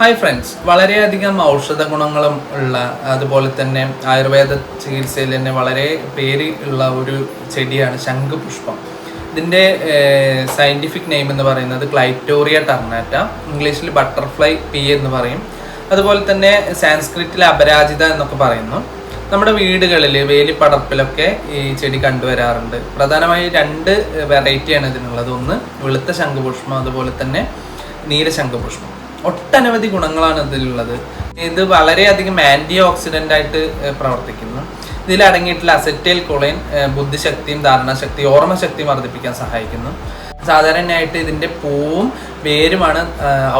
Hi friends വളരെയധികം ഔഷധ ഗുണങ്ങളും ഉള്ള അതുപോലെ തന്നെ ആയുർവേദ ചികിത്സയിൽ തന്നെ വളരെ പേര് ഉള്ള ഒരു ചെടിയാണ് ശംഖുപുഷ്പം. ഇതിന്റെ സയന്റിഫിക് നെയിം എന്ന് പറയുന്നത് ക്ലൈറ്റോറിയ ടർണാറ്റ ഇംഗ്ലീഷിൽ ബട്ടർഫ്ലൈ പി എന്ന് പറയും. അതുപോലെ തന്നെ സാൻസ്ക്രിറ്റിൽ അപരാജിത എന്നൊക്കെ പറയുന്നു. നമ്മുടെ വീടുകളിൽ വേലിപ്പടർപ്പിലൊക്കെ ഈ ചെടി കണ്ടുവരാറുണ്ട്. പ്രധാനമായി രണ്ട് വെറൈറ്റിയാണ് ഇതിനുള്ളത്. ഒന്ന് വെളുത്ത ശംഖുപുഷ്പം അതുപോലെ തന്നെ നീല ശംഖുപുഷ്പം. ഒട്ടനവധി ഗുണങ്ങളാണ് ഇതിലുള്ളത്. ഇത് വളരെയധികം ആന്റി ഓക്സിഡന്റ് ആയിട്ട് പ്രവർത്തിക്കുന്നു. ഇതിലടങ്ങിയിട്ടുള്ള അസറ്റൈൽ കൊളൈൻ ബുദ്ധിശക്തിയും ധാരണാശക്തിയും ഓർമ്മശക്തിയും വർദ്ധിപ്പിക്കാൻ സഹായിക്കുന്നു. സാധാരണയായിട്ട് ഇതിന്റെ പൂവും വേരുമാണ്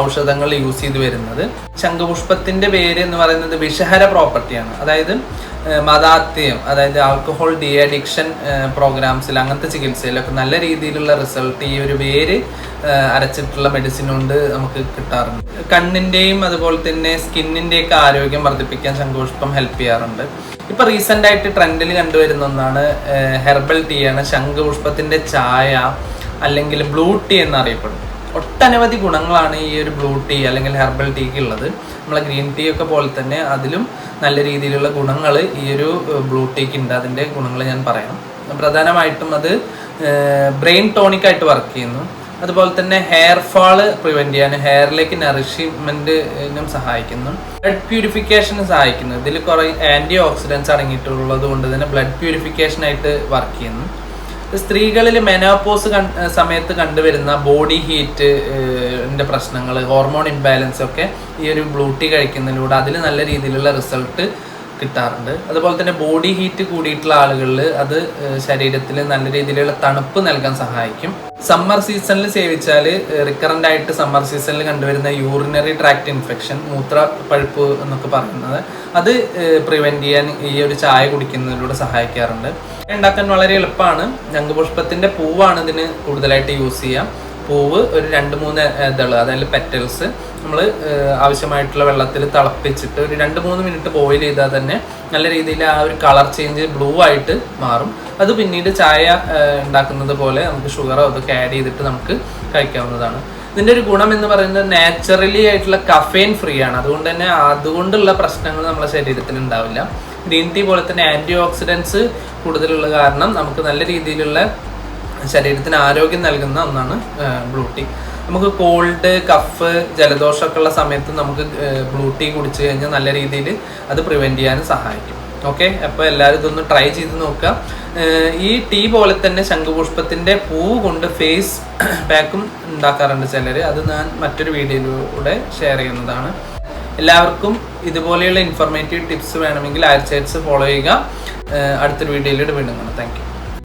ഔഷധങ്ങൾ യൂസ് ചെയ്ത് വരുന്നത്. ശംഖുപുഷ്പത്തിന്റെ വേര് എന്ന് പറയുന്നത് വിഷഹര പ്രോപ്പർട്ടിയാണ് അതായത് മതാത്യം അതായത് ആൽക്കഹോൾ ഡി അഡിക്ഷൻ പ്രോഗ്രാംസിൽ അങ്ങനത്തെ ചികിത്സയിലൊക്കെ നല്ല രീതിയിലുള്ള റിസൾട്ട് ഈ ഒരു വേര് അരച്ചിട്ടുള്ള മെഡിസിൻ കൊണ്ട് നമുക്ക് കിട്ടാറുണ്ട്. കണ്ണിന്റെയും അതുപോലെ തന്നെ സ്കിന്നിന്റെയും ഒക്കെ ആരോഗ്യം വർദ്ധിപ്പിക്കാൻ ശംഖുപുഷ്പം ഹെൽപ്പ് ചെയ്യാറുണ്ട്. ഇപ്പൊ റീസെന്റ് ആയിട്ട് ട്രെൻഡിൽ കണ്ടുവരുന്ന ഒന്നാണ് ഹെർബൽ ടീ ആണ്. ശംഖുപുഷ്പത്തിന്റെ ചായ അല്ലെങ്കിൽ ബ്ലൂ ടീ എന്നറിയപ്പെടും. ഒട്ടനവധി ഗുണങ്ങളാണ് ഈ ഒരു ബ്ലൂ ടീ അല്ലെങ്കിൽ ഹെർബൽ ടീക്ക് ഉള്ളത്. നമ്മളെ ഗ്രീൻ ടീ ഒക്കെ പോലെ തന്നെ അതിലും നല്ല രീതിയിലുള്ള ഗുണങ്ങൾ ഈ ഒരു ബ്ലൂ ടീക്ക് ഉണ്ട്. അതിന്റെ ഗുണങ്ങൾ ഞാൻ പറയാം. പ്രധാനമായിട്ടും അത് ബ്രെയിൻ ടോണിക്കായിട്ട് വർക്ക് ചെയ്യുന്നു. അതുപോലെ തന്നെ ഹെയർ ഫാൾ പ്രിവെന്റ് ചെയ്യാൻ ഹെയറിലേക്ക് നറിഷ്മെന്റിനും സഹായിക്കുന്നു. ബ്ലഡ് പ്യൂരിഫിക്കേഷന് സഹായിക്കുന്നു. ഇതിൽ കുറേ ആന്റി ഓക്സിഡൻസ് അടങ്ങിയിട്ടുള്ളത് കൊണ്ട് തന്നെ ബ്ലഡ് പ്യൂരിഫിക്കേഷനായിട്ട് വർക്ക് ചെയ്യുന്നു. സ്ത്രീകളിൽ മെനോപോസ് സമയത്ത് കണ്ടുവരുന്ന ബോഡി ഹീറ്റ് പ്രശ്നങ്ങൾ ഹോർമോൺ ഇംബാലൻസ് ഒക്കെ ഈ ഒരു ബ്ലൂ ടീ കഴിക്കുന്നതിലൂടെ അതിൽ നല്ല രീതിയിലുള്ള റിസൾട്ട് കിട്ടാറുണ്ട്. അതുപോലെ തന്നെ ബോഡി ഹീറ്റ് കൂടിയിട്ടുള്ള ആളുകളിൽ അത് ശരീരത്തിൽ നല്ല രീതിയിലുള്ള തണുപ്പ് നൽകാൻ സഹായിക്കും. സമ്മർ സീസണിൽ സേവിച്ചാൽ റിക്കറന്റ് ആയിട്ട് സമ്മർ സീസണിൽ കണ്ടുവരുന്ന യൂറിനറി ട്രാക്ട് ഇൻഫെക്ഷൻ മൂത്ര പഴുപ്പ് എന്നൊക്കെ പറയുന്നത് അത് പ്രിവെന്റ് ചെയ്യാൻ ഈ ഒരു ചായ കുടിക്കുന്നതിലൂടെ സഹായിക്കാറുണ്ട്. ഉണ്ടാക്കാൻ വളരെ എളുപ്പമാണ്. ശംഖുപുഷ്പത്തിന്റെ പൂവാണ് ഇതിന് കൂടുതലായിട്ട് യൂസ് ചെയ്യാം. പൂവ് ഒരു രണ്ട് മൂന്ന് ഇതൾ അതായത് പെറ്റൽസ് നമ്മൾ ആവശ്യമായിട്ടുള്ള വെള്ളത്തിൽ തിളപ്പിച്ചിട്ട് ഒരു രണ്ട് മൂന്ന് മിനിറ്റ് ബോയിൽ ചെയ്താൽ തന്നെ നല്ല രീതിയിൽ ആ ഒരു കളർ ചേഞ്ച് ബ്ലൂ ആയിട്ട് മാറും. അത് പിന്നീട് ചായ ഉണ്ടാക്കുന്നത് പോലെ നമുക്ക് ഷുഗറോ അതൊക്കെ ആഡ് ചെയ്തിട്ട് നമുക്ക് കഴിക്കാവുന്നതാണ്. ഇതിന്റെ ഒരു ഗുണം എന്ന് പറയുന്നത് നാച്ചുറലി ആയിട്ടുള്ള കഫെയിൻ ഫ്രീ ആണ്. അതുകൊണ്ട് തന്നെ അതുകൊണ്ടുള്ള പ്രശ്നങ്ങൾ നമ്മുടെ ശരീരത്തിന് ഉണ്ടാവില്ല. ഗ്രീൻ ടീ പോലെ തന്നെ ആന്റി ഓക്സിഡൻസ് കൂടുതലുള്ള കാരണം നമുക്ക് നല്ല രീതിയിലുള്ള ശരീരത്തിന് ആരോഗ്യം നൽകുന്ന ഒന്നാണ് ബ്ലൂ ടീ നമുക്ക് കോൾഡ് കഫ് ജലദോഷമൊക്കെ ഉള്ള സമയത്ത് നമുക്ക് ബ്ലൂ ടീ കുടിച്ചു കഴിഞ്ഞാൽ നല്ല രീതിയിൽ അത് പ്രിവെന്റ് ചെയ്യാനും സഹായിക്കും. ഓക്കെ അപ്പോൾ എല്ലാവരും ഇതൊന്ന് ട്രൈ ചെയ്ത് നോക്കുക. ഈ ടീ പോലെ തന്നെ ശംഖുപുഷ്പത്തിന്റെ പൂവ് കൊണ്ട് ഫേസ് പാക്കും ഉണ്ടാക്കാറുണ്ട് ചിലർ അത് ഞാൻ മറ്റൊരു വീഡിയോയിലൂടെ ഷെയർ ചെയ്യുന്നതാണ്. എല്ലാവർക്കും ഇതുപോലെയുള്ള ഇൻഫോർമേറ്റീവ് ടിപ്സ് വേണമെങ്കിൽ ആഴ്ച ഫോളോ ചെയ്യുക. അടുത്തൊരു വീഡിയോയിലൂടെ വീണ്ടും കാണാം. താങ്ക്